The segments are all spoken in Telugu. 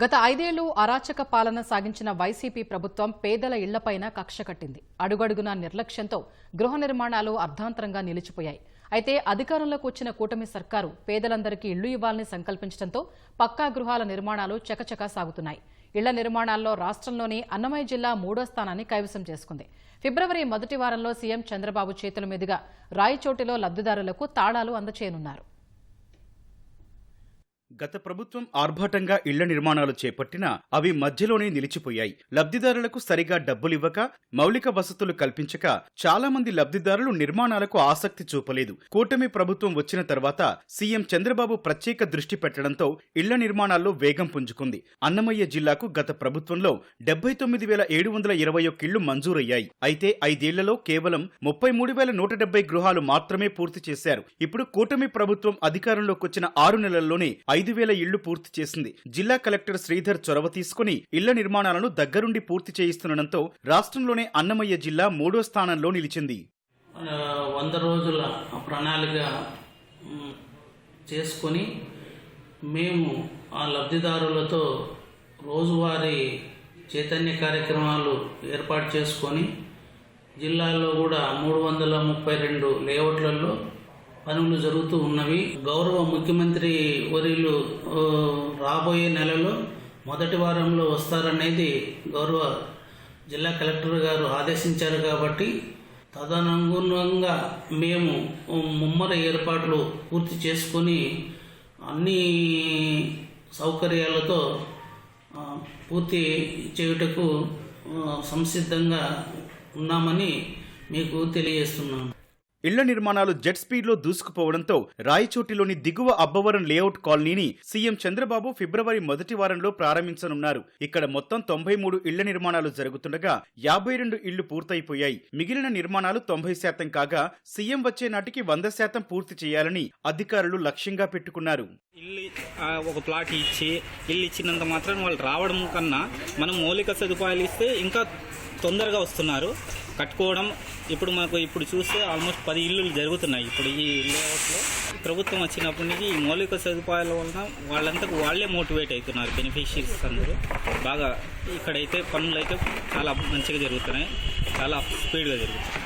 గత ఐదేళ్ళు అరాచక పాలన సాగించిన వైసీపీ ప్రభుత్వం పేదల ఇళ్ళపైన కక్ష కట్టింది. అడుగడుగున నిర్లక్ష్యంతో గృహ నిర్మాణాలు అర్ధాంతరంగా నిలిచిపోయాయి. అయితే అధికారంలోకి వచ్చిన కూటమి సర్కారు పేదలందరికీ ఇళ్ళు ఇవ్వాలని సంకల్పించడంతో పక్కా గృహాల నిర్మాణాలు చకచకా సాగుతున్నాయి. ఇళ్ళ నిర్మాణాల్లో రాష్ట్రంలోని అన్నమయ్య జిల్లా మూడో స్థానాన్ని కైవసం చేసుకుంది. ఫిబ్రవరి మొదటి వారంలో సీఎం చంద్రబాబు చేతుల మీదుగా రాయచోటిలో లబ్దిదారులకు తాళాలు అందచేయనున్నారు. గత ప్రభుత్వం ఆర్భాటంగా ఇళ్ళ నిర్మాణాలు చేపట్టినా అవి మధ్యలోనే నిలిచిపోయాయి. లబ్ధిదారులకు సరిగా డబ్బులివ్వక మౌలిక వసతులు కల్పించక చాలా మంది లబ్ధిదారులు నిర్మాణాలకు ఆసక్తి చూపలేదు. కూటమి ప్రభుత్వం వచ్చిన తర్వాత సీఎం చంద్రబాబు ప్రత్యేక దృష్టి పెట్టడంతో ఇళ్ళ నిర్మాణాల్లో వేగం పుంజుకుంది. అన్నమయ్య జిల్లాకు గత ప్రభుత్వంలో డెబ్బై తొమ్మిది వేల ఏడు వందల ఇరవై ఒక్క ఇళ్ళు మంజూరయ్యాయి. అయితే ఐదేళ్ళలో కేవలం ముప్పై మూడు వేల నూట డెబ్బై గృహాలు మాత్రమే పూర్తి చేశారు. ఇప్పుడు కూటమి ప్రభుత్వం అధికారంలోకి వచ్చిన ఆరు నెలల్లోనే ఐదు వేల ఇళ్ళు పూర్తి చేసింది. జిల్లా కలెక్టర్ శ్రీధర్ చొరవ తీసుకుని ఇళ్ళ నిర్మాణాలను దగ్గరుండి పూర్తి చేయిస్తుండటంతో రాష్ట్రంలోనే అన్నమయ్య జిల్లా మూడో స్థానంలో నిలిచింది. వంద రోజుల ప్రణాళిక చేసుకొని మేము ఆ లబ్ధిదారులతో రోజువారీ చైతన్య కార్యక్రమాలు ఏర్పాటు చేసుకొని జిల్లాలో కూడా మూడు వందల ముప్పై రెండు లేఅవుట్లలో పనులు జరుగుతూ ఉన్నవి. గౌరవ ముఖ్యమంత్రి వర్యులు రాబోయే నెలలో మొదటి వారంలో వస్తారనేది గౌరవ జిల్లా కలెక్టర్ గారు ఆదేశించారు కాబట్టి తదనుగుణంగా మేము ముమ్మర ఏర్పాట్లు పూర్తి చేసుకొని అన్ని సౌకర్యాలతో పూర్తి చేయుటకు సంసిద్ధంగా ఉన్నామని మీకు తెలియజేస్తున్నాను. ఇళ్ళ నిర్మాణాలు జెట్ స్పీడ్లో దూసుకుపోవడంతో రాయచోటిలోని దిగువ అబ్బవరం లేఅవుట్ కాలనీని సీఎం చంద్రబాబు ఫిబ్రవరి మొదటి వారంలో ప్రారంభించనున్నారు. ఇక్కడ మొత్తం తొంభై మూడు ఇళ్ళ నిర్మాణాలు జరుగుతుండగా యాభై రెండు ఇళ్ళు పూర్తయిపోయాయి. మిగిలిన నిర్మాణాలు తొంభై శాతం కాగా సీఎం వచ్చే నాటికి వంద శాతం పూర్తి చేయాలని అధికారులు లక్ష్యంగా పెట్టుకున్నారు. ఇల్లు ఒక ప్లాట్ ఇచ్చి ఇల్లు ఇచ్చినంత మాత్రం వాళ్ళు రావడం కన్నా మనం మౌలిక సదుపాయాలు ఇస్తే ఇంకా తొందరగా వస్తున్నారు. కట్టుకోవడం ఇప్పుడు మనకు ఇప్పుడు చూస్తే ఆల్మోస్ట్ పది ఇల్లులు జరుగుతున్నాయి. ఇప్పుడు ఈ లేఅవుట్లో ప్రభుత్వం వచ్చినప్పటి నుంచి ఈ మౌలిక సదుపాయాల వలన వాళ్ళంతకు వాళ్ళే మోటివేట్ అవుతున్నారు బెనిఫిషరీస్ అందరూ. బాగా ఇక్కడైతే పనులు అయితే చాలా మంచిగా జరుగుతున్నాయి చాలా స్పీడ్గా జరుగుతున్నాయి.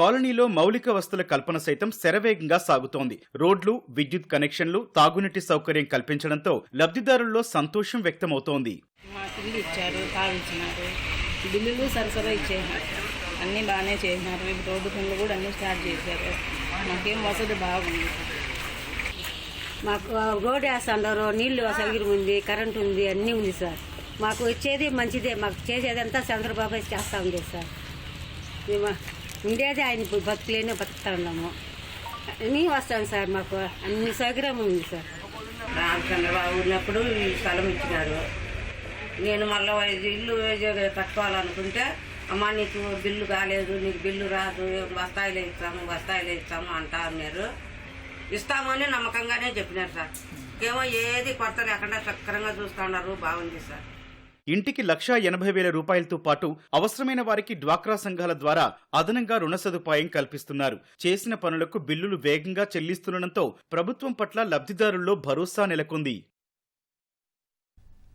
కాలనీలో మౌలిక వస్తుల కల్పన సైతం శరవేగంగా సాగుతోంది. రోడ్లు విద్యుత్ కనెక్షన్లు తాగునీటి సౌకర్యం కల్పించడంతో లబ్ధిదారుల్లో సంతోషం వ్యక్తమవుతోంది. మాకు ఇల్లు ఇచ్చారు బిల్లులు సరసరా ఇచ్చేసినారు. అన్నీ బాగానే చేసినారు. రేపు రోడ్డు పనులు కూడా అన్నీ స్టార్ట్ చేశారు. మాకేం వసతి బాగుంది. మాకు రోడ్ వేస్తున్నారు నీళ్ళు సౌకర్యం ఉంది కరెంట్ ఉంది అన్నీ ఉంది సార్. మాకు వచ్చేది మంచిదే. మాకు చేసేది అంతా చంద్రబాబు చేస్తూ ఉంది సార్. మేము ఉండేది ఆయన ఇప్పుడు బతుకులేనే బతుకుతా ఉన్నాము అన్నీ వస్తాం సార్. మాకు అన్ని సౌకర్యం ఉంది సార్. రామచంద్రబాబు ఉన్నప్పుడు స్థలం ఇచ్చినారు. నేను మళ్ళీ ఇల్లు కట్టుకోవాలనుకుంటే అమ్మ నీకు బిల్లు కాలేదు నీకు బిల్లు రాదు బస్తాయిలో ఇస్తాము బస్తాయిలో ఇస్తాము అంటా అన్నారు. ఇస్తామని నమ్మకంగానే చెప్పినారు సార్. ఏమో ఏది కొరత లేకుండా చక్కరంగా చూస్తూ ఉన్నారు బాగుంది సార్. ఇంటికి లక్షా ఎనభై వేల రూపాయలతో పాటు అవసరమైన వారికి డ్వాక్రా సంఘాల ద్వారా అదనంగా రుణ సదుపాయం కల్పిస్తున్నారు. చేసిన పనులకు బిల్లులు వేగంగా చెల్లిస్తుండటంతో ప్రభుత్వం పట్ల లబ్ధిదారుల్లో భరోసా నెలకొంది.